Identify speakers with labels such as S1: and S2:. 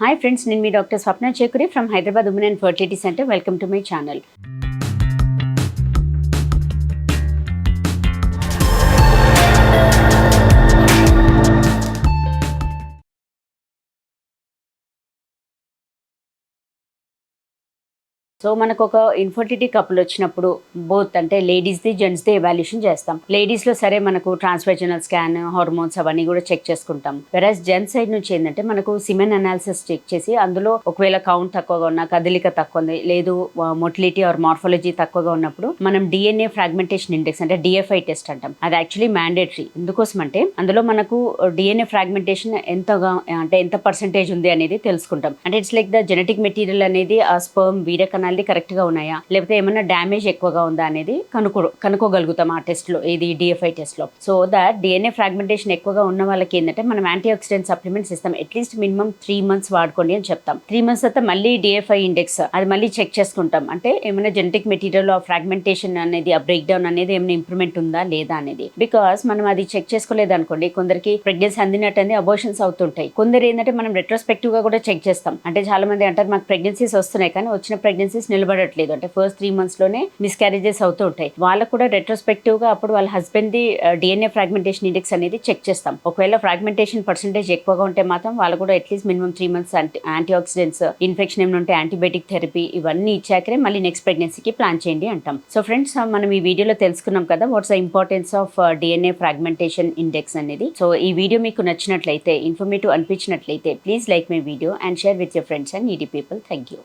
S1: Hi friends నేను మీ doctor Swapna Chekuri from Hyderabad women and fertility centre. Welcome to my channel so మనకు ఒక ఇన్ఫర్టిటీ couple వచ్చినప్పుడు both అంటే లేడీస్ది జెంట్స్ది evaluation చేస్తాం. లేడీస్లో సరే మనకు ట్రాన్స్వెజనల్ స్కాన్ హార్మోన్స్ అవన్నీ కూడా చెక్ చేసుకుంటాం. వెరాజ్ జెంట్స్ సైడ్ నుంచి ఏంటంటే మనకు సిమెన్ అనాలిసిస్ చెక్ చేసి అందులో ఒకవేళ కౌంట్ తక్కువగా ఉన్నా కదలిక తక్కువ ఉంది లేదు మొటిలిటీ ఆర్ మార్ఫాలజీ తక్కువగా ఉన్నప్పుడు మనం డిఎన్ఏ ఫ్రాగ్మెంటేషన్ ఇండెక్స్ అంటే డిఎఫ్ఐ టెస్ట్ అంటాం. అది యాక్చువల్లీ మ్యాండేటరీ ఎందుకోసం అంటే అందులో మనకు డిఎన్ఏ ఫ్రాగ్మెంటేషన్ ఎంతగా అంటే ఎంత పర్సెంటేజ్ ఉంది అనేది తెలుసుకుంటాం. అంటే it's like the genetic material అనేది ఆ స్పర్మ్ వీరకణాలు మళ్ళీ కరెక్ట్గా ఉన్నాయా? లేకపోతే ఏమైనా డ్యామేజ్ ఎక్కువగా ఉందా అనేది కనుక్కో కనుక్కోగలుగుతాం ఆ టెస్ట్లో ఇది డిఎఫ్ఐ టెస్ట్లో సో దట్ డిఎన్ఏ ఫ్రాగ్మెంటేషన్ ఎక్కువగా ఉన్న వాళ్ళకి ఏంటంటే మనం యాంటీ ఆక్సిడెంట్ సప్లిమెంట్స్ ఇస్తాం at least minimum three months వాడుకోండి అని చెప్తాం. త్రీ మంత్స్ తర్వాత మళ్ళీ డిఎఫ్ఐ ఇండెక్స్ అది మళ్ళీ చెక్ చేసుకుంటాం. అంటే ఏమైనా జెనెటిక్ మెటీరియల్ ఆ ఫ్రాగ్మెంటేషన్ అనేది ఆ బ్రేక్ డౌన్ అనేది ఏమైనా ఇంప్రూవ్మెంట్ ఉందా లేదా అనేది. బికాస్ మనం అది చెక్ చేసుకోలేదు అనుకోండి కొందరికి ప్రెగ్నెన్సీ అందినట్టు అబోషన్స్ అవుతుంటాయి. కొందరు ఏంటంటే మనం రెట్రోస్పెక్టివ్గా కూడా చెక్ చేస్తాం. అంటే చాలా మంది అంటారు మాకు ప్రెగ్నెన్సీస్ వస్తున్నాయి కానీ వచ్చిన ప్రెగ్నెన్సీస్ నిలబడట్లేదు. అంటే ఫస్ట్ త్రీ మంత్స్లోనే మిస్క్యారేజెస్ అవుతూ ఉంటాయి. వాళ్ళకు కూడా రెట్రోస్పెక్టివ్గా అప్పుడు వాళ్ళ husband the DNA fragmentation index అనేది చెక్ చేస్తాం. ఒకవేళ ఫ్రాగ్మెంటేషన్ పర్సెంటేజ్ ఎక్కువగా ఉంటే మాత్రం వాళ్ళు కూడా at least minimum three months anti oxidants infection ఏమైనా ఉంటే యాంటీబయాటిక్ థెరపీ ఇవన్నీ ఇచ్చాకనే మళ్ళీ నెక్స్ట్ ప్రెగ్నెన్సీకి ప్లాన్ చేయండి అంటాం. సో ఫ్రెండ్స్ మనం ఈ వీడియోలో తెలుసుకున్నాం కదా what's the importance of DNA fragmentation index అనేది. సో ఈ వీడియో మీకు నచ్చినట్లయితే informative అనిపించినట్లయితే please like my video and share with your friends and needy people thank you